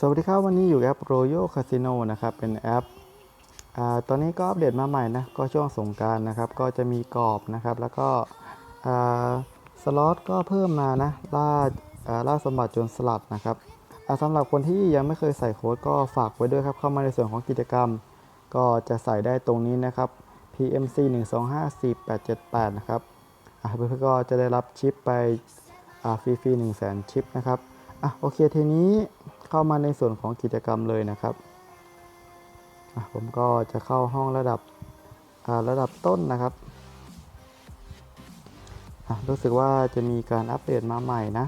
สวัสดีครับ วันนี้อยู่กับ Royal Casino นะครับ เป็นแอปอตอนนี้ก็อัปเดตมาใหม่นะ ก็ช่วงสงการนะครับ ก็จะมีกรอบนะครับ แล้วก็สล็อตก็เพิ่มมานะล่าล่าสมบัติจนสลัดนะครับสำหรับคนที่ยังไม่เคยใส่โค้ดก็ฝากไว้ด้วยครับ เข้ามาในส่วนของกิจกรรม ก็จะใส่ได้ตรงนี้นะครับ PMC 1 2 5 4 8 7 8นะครับอ่าเพื่อนๆก็จะได้รับชิปไปอ่าฟรีๆ1 0 0 0 0 0 ชิปนะครับอะโอเคทีนี้ เข้ามาในส่วนของกิจกรรมเลยนะครับ ผมก็จะเข้าห้องระดับระดับต้นนะครับ รู้สึกว่าจะมีการอัปเดตมาใหม่นะ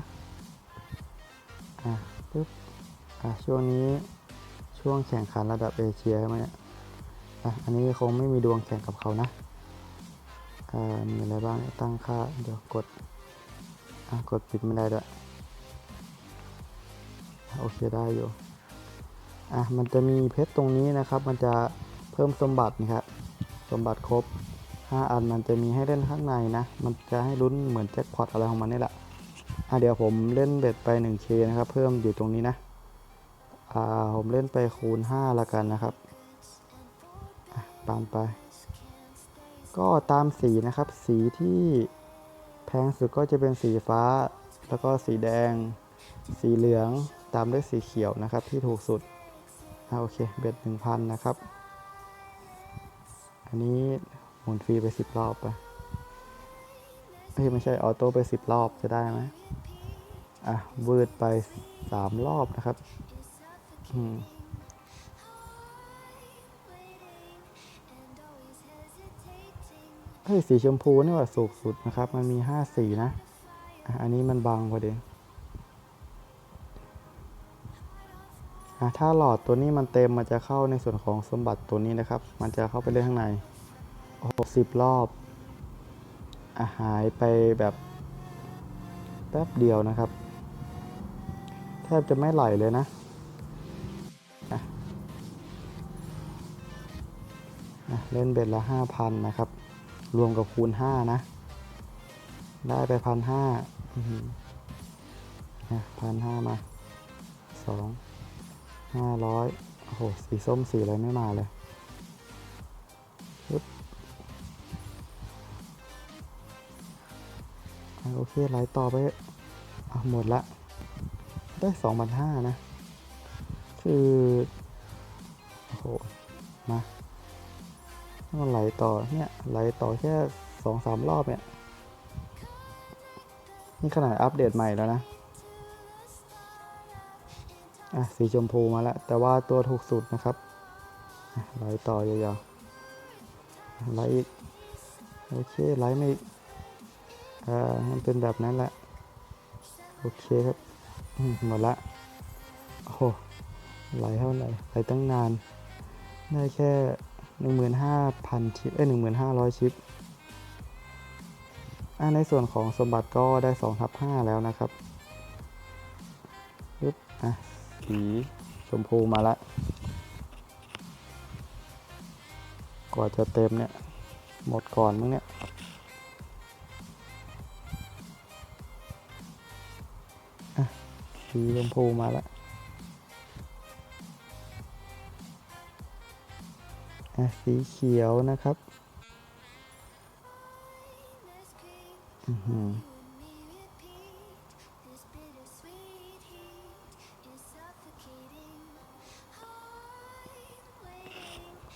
ปึ๊บช่วงนี้ช่วงแข่งขันระดับเอเชียใช่ไหมเนี่ยอะอันนี้คงไม่มีดวงแข่งกับเขานะอ่ามีอะไรบ้างตั้งค่าเดี๋ยวกดอะกดปิดไม่ได้ด้วย โอเคได้อยู่อะมันจะมีเพชรตรงนี้นะครับ มันจะเพิ่มสมบัตินะครับสมบัติครบ 5 อันมันจะมีให้เล่นข้างในนะ มันจะให้ลุ้นเหมือนแจ็คพอตอะไรของมันนี่แหละอะเดี๋ยวผมเล่นเบ็ดไป 1K นะครับ เพิ่มอยู่ตรงนี้นะอ่าผมเล่นไปคูณ 5 ละกันนะครับตามไป ก็ตามสีนะครับ สีที่แพงสุดก็จะเป็นสีฟ้า แล้วก็สีแดง สีเหลือง ตามด้วยสีเขียวนะครับที่ถูกสุดอโอเคเบ็ดหนึ่งพันนะครับ อันนี้หมุนฟรีไปสิบรอบไปเฮ้ยไม่ใช่ออโต้ไปสิบรอบจะได้ไหมอะวืดไปสามรอบนะครับอืมเฮ้ยสีชมพูนี่ว่าสูงสุดนะครับ มันมีห้าสีนะอะอันนี้มันบางพอดี ถ้าหลอดตัวนี้มันเต็มมันจะเข้าในส่วนของสมบัติตัวนี้นะครับ มันจะเข้าไปเล่นข้างในโอ้โหสิบรอบอะหายไปแบบแป๊บเดียวนะครับ แทบจะไม่ไหลเลยนะอะอะเล่นเบ็ดละห้าพันนะครับ รวมกับคูณห้านะ ได้ไปพันห้าพันห้ามาสอง ห้าร้อยโอ้โห สีส้มสีอะไรไม่มาเลยโอเคไหลต่อไปอะหมดละ ได้สองพันห้านะ คือ โอ้โห มามันไหลต่อเนี่ย ไหลต่อแค่สองสามรอบเนี่ย นี่ขนาดอัปเดตใหม่แล้วนะ อะสีชมพูมาแล้ว แต่ว่าตัวถูกสุดนะครับไหลต่อยาวๆไหลอีกโอเคไหลไม่อีกอ่ามันเป็นแบบนั้นแหละโอเคครับอืมหมดละโอ้โหไหลเท่าไหร่ไหลตั้งนาน ได้แค่ 15,000 ชิป เอ้ย15,000 ชิปอ่าในส่วนของสมบัติก็ได้2ทับ5แล้วนะครับปึ๊บอะ สีชมพูมาและกว่าจะเต็มเนี่ย หมดก่อนมั้งเนี่ย สีชมพูมาและอะสีเขียวนะครับ อือหือ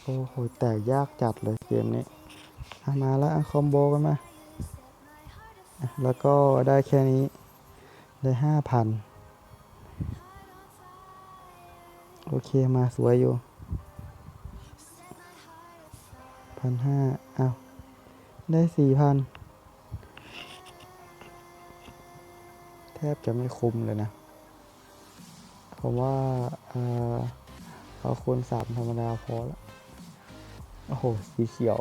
โอ้โห แตกยากจัดเลยเกมนี้มาแล้วคอมโบกันมา แล้วก็ได้แค่นี้ ได้ห้าพันโอเคมาสวยอยู่พันห้าอ้าวได้สี่พันแทบจะไม่คุ้มเลยนะ ผมว่า เอาคูณสามธรรมดาพอและ โอ้โห สีเขียว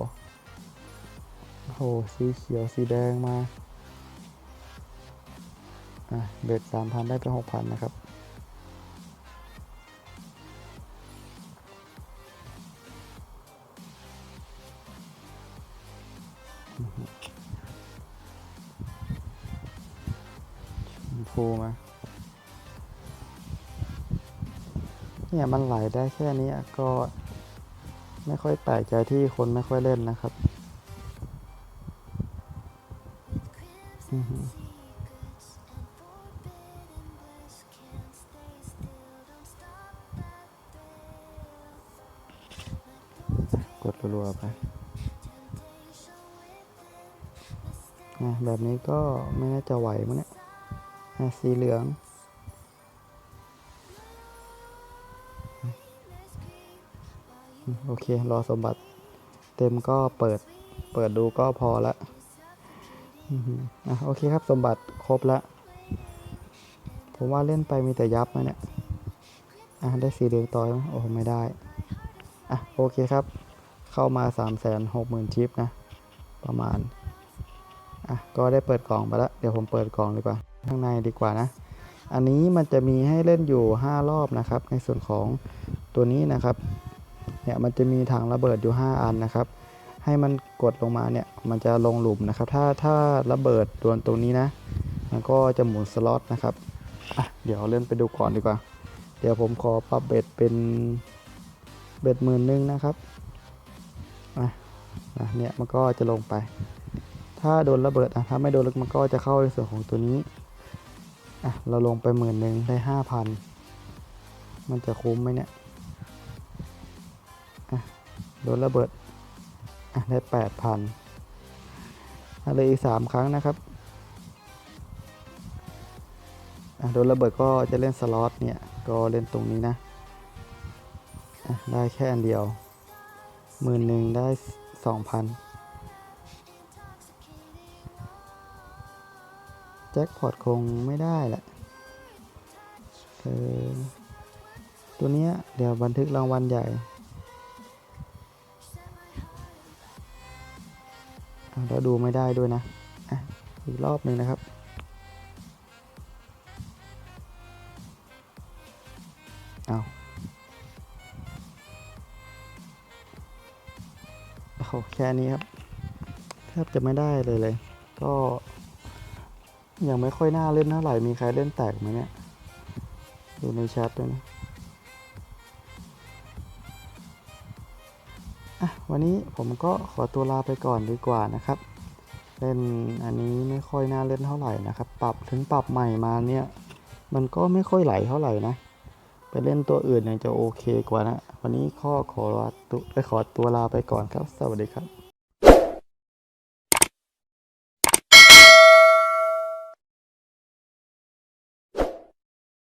โอ้โห สีเขียว สีแดงมา อะ เบ็ดสามพันได้ไปหกพันนะครับ ชมพูมา เนี่ย มันไหลได้แค่นี้ก็ ไม่ค่อยแปลกใจที่คนไม่ค่อยเล่นนะครับอือหือกดรัวๆไป แบบนี้ก็ไม่น่าจะไหวมั้งเนี่ยสีเหลือง โอเค รอสมบัติ เต็มก็เปิด เปิดดูก็พอละอะโอเคครับสมบัติครบละ ผมว่าเล่นไปมีแต่ยับนะเนี่ย อะได้สีเหลืองต่อไหมโอ้ไม่ได้ อะโอเคครับ เข้ามา3 6 0 0 0 0ชิปนะ ประมาณ อะก็ได้เปิดกล่องไปแล้ว เดี๋ยวผมเปิดกล่องดีกว่า ข้างในดีกว่านะ อันนี้มันจะมีให้เล่นอยู่ 5 รอบนะครับ ในส่วนของตัวนี้นะครับ เนี่ยมันจะมีถังระเบิดอยู่ 5 อันนะครับ ให้มันกดลงมาเนี่ยมันจะลงหลุมนะครับ ถ้าถ้าระเบิดโดนตรงนี้นะ มันก็จะหมุนสล็อตนะครับอะเดี๋ยวเล่นไปดูก่อนดีกว่า เดี๋ยวผมขอปรับเบ็ดเป็นเบ็ดหมื่นหนึ่งนะครับอะนะเนี่ยมันก็จะลงไป ถ้าโดนระเบิดอะถ้าไม่โดนมันก็จะเข้าในส่วนของตัวนี้อะเราลงไปหมื่นหนึ่งได้ห้าพันมันจะคุ้มไหมเนี่ย โดนระเบิดได้แปดพันอะไรอีกสามครั้งนะครับโดนระเบิดก็จะเล่นสล็อตเนี่ย ก็เล่นตรงนี้นะ ได้แค่อันเดียวหมื่นหนึ่งได้สองพันแจ็คพอตคงไม่ได้แหละเออตัวเนี้ยเดี๋ยวบันทึกรางวัลใหญ่ แล้วดูไม่ได้ด้วยนะอะอีกรอบหนึ่งนะครับเอาโอ้แค่นี้ครับแทบจะไม่ได้เลยเลย ก็ยังไม่ค่อยน่าเล่นเท่าไหร่มีใครเล่นแตกไหมเนี่ย ดูในแชทด้วยนะ วันนี้ผมก็ขอตัวลาไปก่อนดีกว่านะครับ เล่นอันนี้ไม่ค่อยน่าเล่นเท่าไหร่นะครับ ปรับถึงปรับใหม่มาเนี่ย มันก็ไม่ค่อยไหลเท่าไหร่นะไปเล่นตัวอื่นยังจะโอเคกว่านะ วันนี้ข้อขอลาตัวขอตัวลาไปก่อนครับ สวัสดีครับ